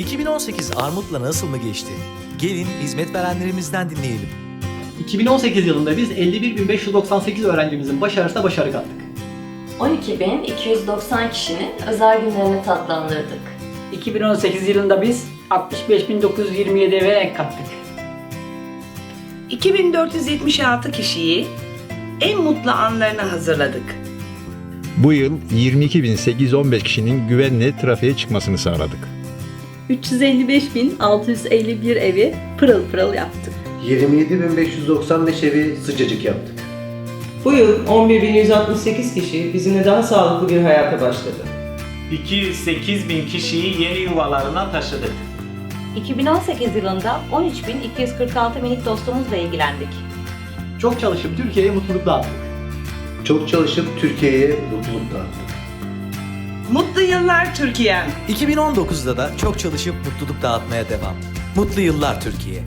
2018 Armut'la nasıl mı geçti? Gelin hizmet verenlerimizden dinleyelim. 2018 yılında biz 51.598 öğrencimizin başarısına başarı kattık. 12.290 kişinin özel günlerini tatlandırdık. 2018 yılında biz 65.927 eve ek kattık. 2476 kişiyi en mutlu anlarına hazırladık. Bu yıl 22.815 kişinin güvenle trafiğe çıkmasını sağladık. 355.651 evi pırıl pırıl yaptık. 27.595 evi sıcacık yaptık. Bu yıl 11.168 kişi bizimle daha sağlıklı bir hayata başladı. 208 bin kişiyi yeni yuvalarına taşıdık. 2018 yılında 13.246 minik dostumuzla ilgilendik. Çok çalışıp Türkiye'ye mutluluk dağıttık. Çok çalışıp Türkiye'ye mutluluk dağıttık. Yıllar Türkiye. 2019'da da çok çalışıp mutluluk dağıtmaya devam. Mutlu yıllar Türkiye.